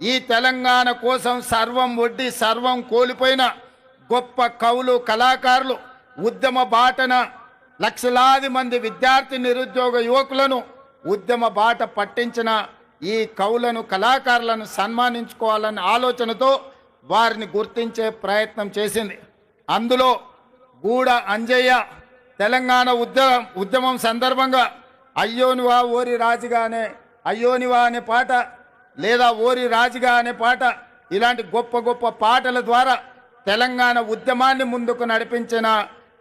ఈ తెలంగాణ కోసం సర్వం ఒడ్డి సర్వం కోల్పోయిన గొప్ప కవులు కళాకారులు ఉద్యమ బాటన లక్షలాది మంది విద్యార్థి నిరుద్యోగ యువకులను ఉద్యమ బాట పట్టించిన ఈ కవులను కళాకారులను సన్మానించుకోవాలనే ఆలోచనతో వారిని గుర్తించే ప్రయత్నం చేసింది. అందులో గూడ అంజయ్య తెలంగాణ ఉద్యమం ఉద్యమం సందర్భంగా అయ్యోనివా ఓరి రాజుగానే అయ్యోనివా అనే పాట లేదా ఓరి రాజుగా అనే పాట ఇలాంటి గొప్ప గొప్ప పాటల ద్వారా తెలంగాణ ఉద్యమాన్ని ముందుకు నడిపించిన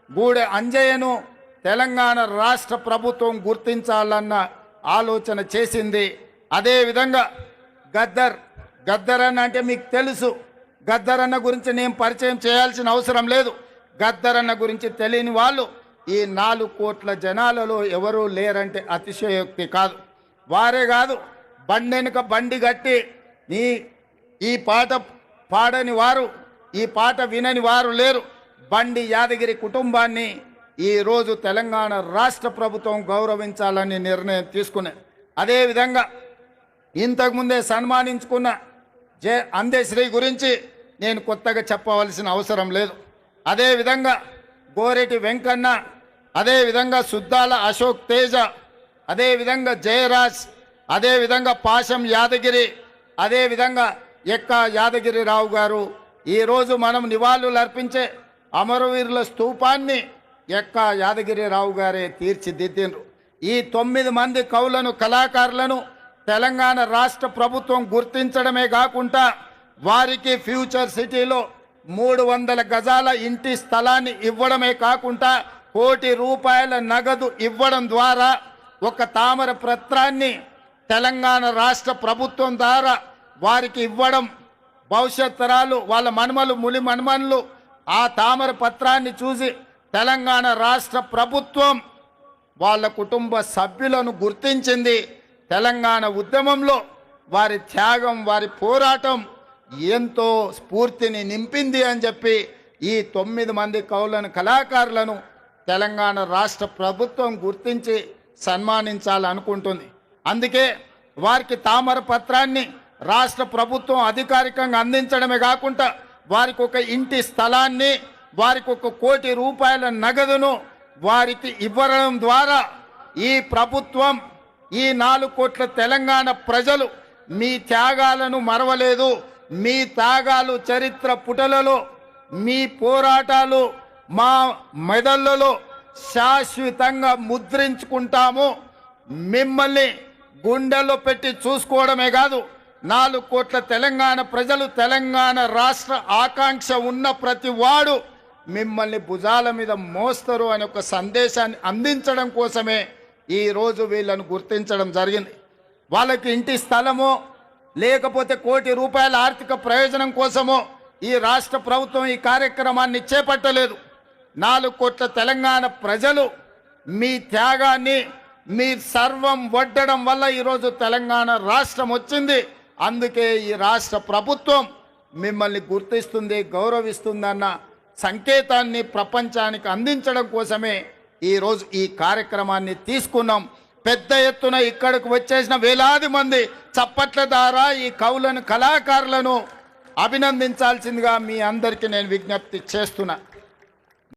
గూడె అంజయ్యను తెలంగాణ రాష్ట్ర ప్రభుత్వం గుర్తించాలన్న ఆలోచన చేసింది. అదేవిధంగా గద్దర్ గద్దర్ అన్న అంటే మీకు తెలుసు. గద్దర్ అన్న గురించి నేను పరిచయం చేయాల్సిన అవసరం లేదు. గద్దర్ అన్న గురించి తెలియని వాళ్ళు ఈ నాలుగు కోట్ల జనాలలో ఎవరూ లేరంటే అతిశయోక్తి కాదు. వారే కాదు బండెనుక బండి కట్టి నీ ఈ పాట పాడని వారు ఈ పాట వినని వారు లేరు. బండి యాదగిరి కుటుంబాన్ని ఈరోజు తెలంగాణ రాష్ట్ర ప్రభుత్వం గౌరవించాలని నిర్ణయం తీసుకున్నది అదేవిధంగా ఇంతకుముందే సన్మానించుకున్న జే అందేశ్రీ గురించి నేను కొత్తగా చెప్పవలసిన అవసరం లేదు. అదేవిధంగా గోరెటి వెంకన్న అదేవిధంగా సుద్దాల అశోక్ తేజ అదేవిధంగా జయరాజ్ అదేవిధంగా పాశం యాదగిరి అదేవిధంగా ఎక్క యాదగిరిరావు గారు ఈరోజు మనం నివాళులు అర్పించే అమరవీరుల స్తూపాన్ని ఎక్క యాదగిరిరావు గారే తీర్చిదిద్దిండ్రు. ఈ తొమ్మిది మంది కవులను కళాకారులను తెలంగాణ రాష్ట్ర ప్రభుత్వం గుర్తించడమే కాకుండా వారికి ఫ్యూచర్ సిటీలో మూడు వందల గజాల ఇంటి స్థలాన్ని ఇవ్వడమే కాకుండా కోటి రూపాయల నగదు ఇవ్వడం ద్వారా ఒక తామర పత్రాన్ని తెలంగాణ రాష్ట్ర ప్రభుత్వం ద్వారా వారికి ఇవ్వడం భవిష్యత్ తరాలు వాళ్ళ మనుమలు ములి మనుమనులు ఆ తామర పత్రాన్ని చూసి తెలంగాణ రాష్ట్ర ప్రభుత్వం వాళ్ళ కుటుంబ సభ్యులను గుర్తించింది. తెలంగాణ ఉద్యమంలో వారి త్యాగం వారి పోరాటం ఎంతో స్ఫూర్తిని నింపింది అని చెప్పి ఈ తొమ్మిది మంది కవులను కళాకారులను తెలంగాణ రాష్ట్ర ప్రభుత్వం గుర్తించి సన్మానించాలనుకుంటుంది. అందుకే వారికి తామర పత్రాన్ని రాష్ట్ర ప్రభుత్వం అధికారికంగా అందించడమే కాకుండా వారికి ఒక ఇంటి స్థలాన్ని వారికి ఒక కోటి రూపాయల నగదును వారికి ఇవ్వడం ద్వారా ఈ ప్రభుత్వం ఈ నాలుగు కోట్ల తెలంగాణ ప్రజలు మీ త్యాగాలను మరవలేదు. మీ త్యాగాలు చరిత్ర పుటలలో మీ పోరాటాలు మా మెదళ్ళలో శాశ్వతంగా ముద్రించుకుంటాము. మిమ్మల్ని గుండెల్లో పెట్టి చూసుకోవడమే కాదు నాలుగు కోట్ల తెలంగాణ ప్రజలు తెలంగాణ రాష్ట్ర ఆకాంక్ష ఉన్న ప్రతి వాడు మిమ్మల్ని భుజాల మీద మోస్తారు అనే ఒక సందేశాన్ని అందించడం కోసమే ఈరోజు వీళ్ళను గుర్తించడం జరిగింది. వాళ్ళకి ఇంటి స్థలమో లేకపోతే కోటి రూపాయల ఆర్థిక ప్రయోజనం కోసమో ఈ రాష్ట్ర ప్రభుత్వం ఈ కార్యక్రమాన్ని చేపట్టలేదు. నాలుగు కోట్ల తెలంగాణ ప్రజలు మీ త్యాగాన్ని మీ సర్వం వడ్డడం వల్ల ఈరోజు తెలంగాణ రాష్ట్రం వచ్చింది. అందుకే ఈ రాష్ట్ర ప్రభుత్వం మిమ్మల్ని గుర్తిస్తుంది గౌరవిస్తుందన్న సంకేతాన్ని ప్రపంచానికి అందించడం కోసమే ఈరోజు ఈ కార్యక్రమాన్ని తీసుకున్నాం. పెద్ద ఎత్తున ఇక్కడికి వచ్చేసిన వేలాది మంది చప్పట్ల ద్వారా ఈ కవులను కళాకారులను అభినందించాల్సిందిగా మీ అందరికీ నేను విజ్ఞప్తి చేస్తున్నా.